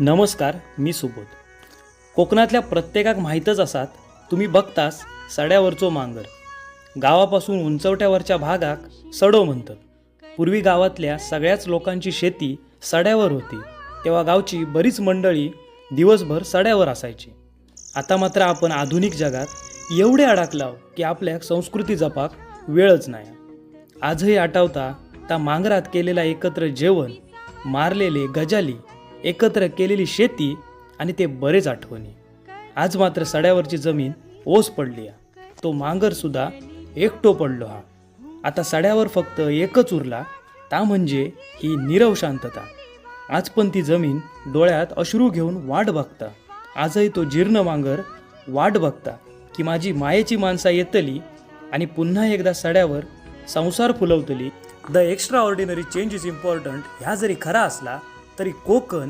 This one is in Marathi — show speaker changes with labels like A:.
A: नमस्कार मी सुबोध. कोकणातल्या प्रत्येकाक माहीतच असात तुम्ही बघतास सड्यावरचो मांगर. गावापासून उंचवट्यावरच्या भागाक सडो म्हणतात. पूर्वी गावातल्या सगळ्याच लोकांची शेती सड्यावर होती. तेव्हा गावची बरीच मंडळी दिवसभर सड्यावर असायची. आता मात्र आपण आधुनिक जगात एवढे अडकलाव की आपल्या संस्कृती जपाक वेळच नाही. आजही आठवता त्या मांगरात केलेला एकत्र जेवण मारलेले गजाली एकत्र केलेली शेती आणि ते बरेच आठवणी. आज मात्र सड्यावरची जमीन ओस पडली आहे. तो मांगर सुद्धा एकटो पडलो हा. आता सड्यावर फक्त एकच उरला ता म्हणजे ही नीरव शांतता. आज पण ती जमीन डोळ्यात अश्रू घेऊन वाट बघता. आजही तो जीर्ण मांगर वाट बघता की माझी मायेची माणसा येतली आणि पुन्हा एकदा सड्यावर संसार फुलवतली. The extraordinary change is important ह्या जरी खरा असला तरी कोकण